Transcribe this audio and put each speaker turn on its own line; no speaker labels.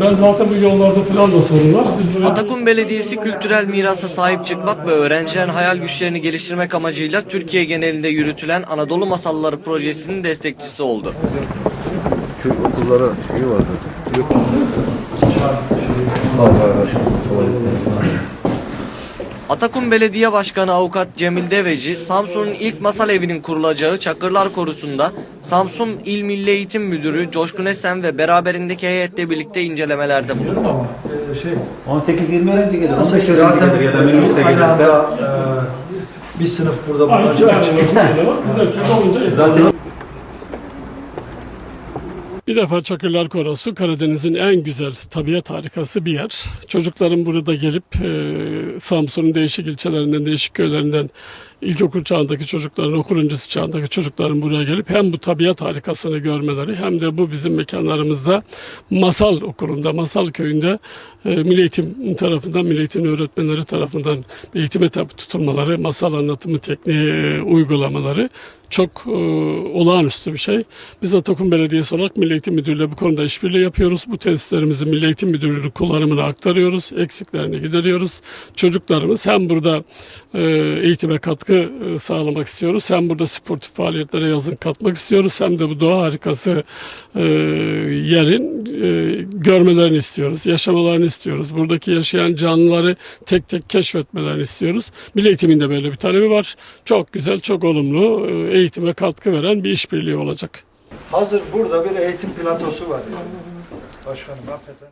Ben zaten bu yollarda falan da sorun var. Biz.
Atakum Belediyesi kültürel mirasa sahip çıkmak ve öğrencilerin hayal güçlerini geliştirmek amacıyla Türkiye genelinde yürütülen Anadolu Masalları projesinin destekçisi oldu.
köy okullara şey vardı. Yok. Allah Allah.
Atakum Belediye Başkanı Avukat Cemil Deveci, Samsun'un ilk masal evinin kurulacağı Çakırlar Korusu'nda Samsun İl Milli Eğitim Müdürü Coşkun Esen ve beraberindeki heyetle birlikte incelemelerde bulundu.
18-20 öğrenci gelir. 15 öğrenci gelir ya da minibüse
aynı
gelirse.
e, bir sınıf burada bulunacak.
Zaten
Bir defa Çakırlar Korosu Karadeniz'in en güzel tabiat harikası bir yer. Çocukların burada gelip e, Samsun'un değişik ilçelerinden, değişik köylerinden ilkokul çağındaki çocukların, okul öncesi çağındaki çocukların buraya gelip hem bu tabiat harikasını görmeleri hem de bu bizim mekanlarımızda masal okulunda, masal köyünde e, Milli Eğitim tarafından, Milli Eğitim öğretmenleri tarafından eğitime tabi tutulmaları, masal anlatımı tekniği e, uygulamaları çok e, olağanüstü bir şey. Biz Atakum Belediyesi olarak Milli Eğitim Müdürlüğü bu konuda işbirliği yapıyoruz. Bu tesislerimizi Milli Eğitim Müdürlüğü kullanımına aktarıyoruz. Eksiklerini gideriyoruz. Çocuklarımız hem burada e, eğitime katkı e, sağlamak istiyoruz. Hem burada sportif faaliyetlere yazın katmak istiyoruz. Hem de bu doğa harikası e, yerin e, görmelerini istiyoruz. Yaşamalarını istiyoruz. Buradaki yaşayan canlıları tek tek keşfetmelerini istiyoruz. Milli Eğitim'in böyle bir talebi var. Çok güzel, çok olumlu e, eğitime katkı veren bir işbirliği olacak.
Hazır burada bir eğitim platosu var. Yani. Başkanım hakikaten.